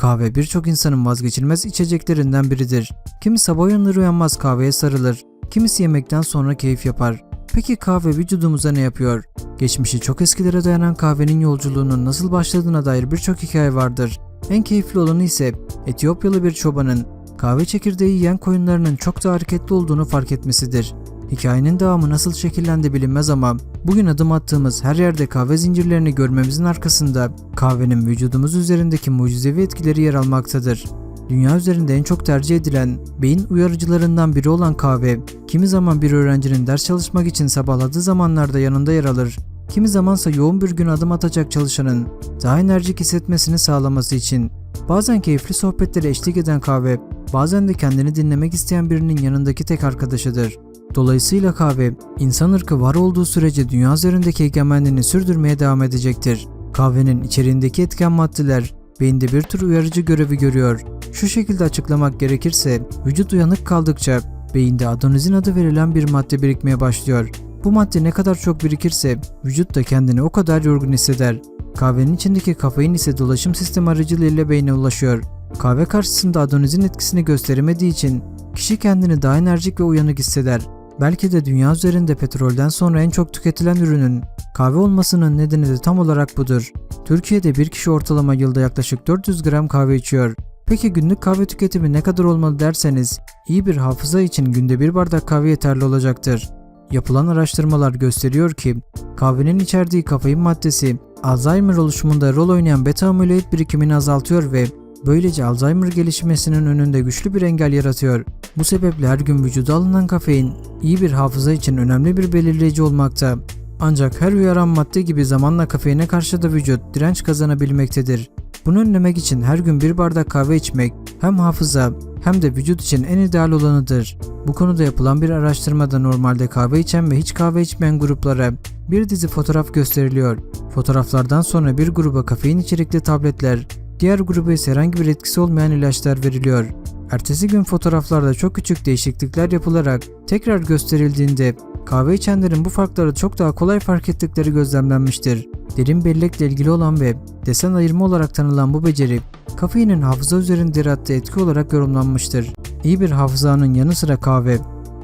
Kahve birçok insanın vazgeçilmez içeceklerinden biridir. Kimi sabah uyanır uyanmaz kahveye sarılır. Kimisi yemekten sonra keyif yapar. Peki kahve vücudumuza ne yapıyor? Geçmişi çok eskilere dayanan kahvenin yolculuğunun nasıl başladığına dair birçok hikaye vardır. En keyifli olanı ise Etiyopyalı bir çobanın kahve çekirdeği yiyen koyunlarının çok da hareketli olduğunu fark etmesidir. Hikayenin devamı nasıl şekillendi bilinmez ama bugün adım attığımız her yerde kahve zincirlerini görmemizin arkasında kahvenin vücudumuz üzerindeki mucizevi etkileri yer almaktadır. Dünya üzerinde en çok tercih edilen beyin uyarıcılarından biri olan kahve, kimi zaman bir öğrencinin ders çalışmak için sabahladığı zamanlarda yanında yer alır, kimi zamansa yoğun bir gün adım atacak çalışanın daha enerjik hissetmesini sağlaması için. Bazen keyifli sohbetlere eşlik eden kahve, bazen de kendini dinlemek isteyen birinin yanındaki tek arkadaşıdır. Dolayısıyla kahve, insan ırkı var olduğu sürece dünya üzerindeki egemenliğini sürdürmeye devam edecektir. Kahvenin içeriğindeki etken maddeler, beyinde bir tür uyarıcı görevi görüyor. Şu şekilde açıklamak gerekirse, vücut uyanık kaldıkça beyinde adenozin adı verilen bir madde birikmeye başlıyor. Bu madde ne kadar çok birikirse vücut da kendini o kadar yorgun hisseder. Kahvenin içindeki kafein ise dolaşım sistemi aracılığıyla beyne ulaşıyor. Kahve karşısında adenozin etkisini gösteremediği için kişi kendini daha enerjik ve uyanık hisseder. Belki de dünya üzerinde petrolden sonra en çok tüketilen ürünün kahve olmasının nedeni de tam olarak budur. Türkiye'de bir kişi ortalama yılda yaklaşık 400 gram kahve içiyor. Peki günlük kahve tüketimi ne kadar olmalı derseniz, iyi bir hafıza için günde bir bardak kahve yeterli olacaktır. Yapılan araştırmalar gösteriyor ki kahvenin içerdiği kafein maddesi Alzheimer oluşumunda rol oynayan beta amiloid birikimini azaltıyor ve böylece Alzheimer gelişmesinin önünde güçlü bir engel yaratıyor. Bu sebeple her gün vücuda alınan kafein iyi bir hafıza için önemli bir belirleyici olmakta. Ancak her uyaran madde gibi zamanla kafeine karşı da vücut direnç kazanabilmektedir. Bunu önlemek için her gün bir bardak kahve içmek hem hafıza hem de vücut için en ideal olanıdır. Bu konuda yapılan bir araştırmada normalde kahve içen ve hiç kahve içmeyen gruplara bir dizi fotoğraf gösteriliyor. Fotoğraflardan sonra bir gruba kafein içerikli tabletler, diğer gruba ise herhangi bir etkisi olmayan ilaçlar veriliyor. Ertesi gün fotoğraflarda çok küçük değişiklikler yapılarak tekrar gösterildiğinde kahve içenlerin bu farkları çok daha kolay fark ettikleri gözlemlenmiştir. Derin bellekle ilgili olan ve desen ayırma olarak tanılan bu beceri, kafeinin hafıza üzerinde yarattığı etki olarak yorumlanmıştır. İyi bir hafızanın yanı sıra kahve,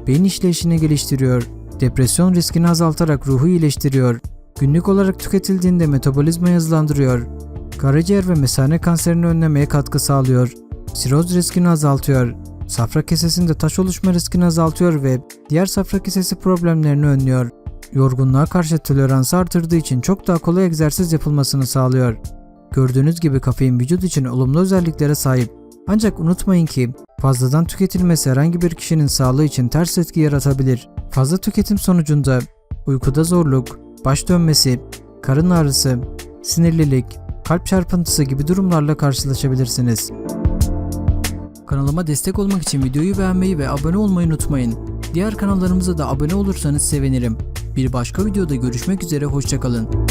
beyin işleyişini geliştiriyor, depresyon riskini azaltarak ruhu iyileştiriyor, günlük olarak tüketildiğinde metabolizmayı hızlandırıyor, karaciğer ve mesane kanserini önlemeye katkı sağlıyor, siroz riskini azaltıyor, safra kesesinde taş oluşma riskini azaltıyor ve diğer safra kesesi problemlerini önlüyor. Yorgunluğa karşı toleransı artırdığı için çok daha kolay egzersiz yapılmasını sağlıyor. Gördüğünüz gibi kafein vücut için olumlu özelliklere sahip. Ancak unutmayın ki fazladan tüketilmesi herhangi bir kişinin sağlığı için ters etki yaratabilir. Fazla tüketim sonucunda uykuda zorluk, baş dönmesi, karın ağrısı, sinirlilik, kalp çarpıntısı gibi durumlarla karşılaşabilirsiniz. Kanalıma destek olmak için videoyu beğenmeyi ve abone olmayı unutmayın. Diğer kanallarımıza da abone olursanız sevinirim. Bir başka videoda görüşmek üzere hoşçakalın.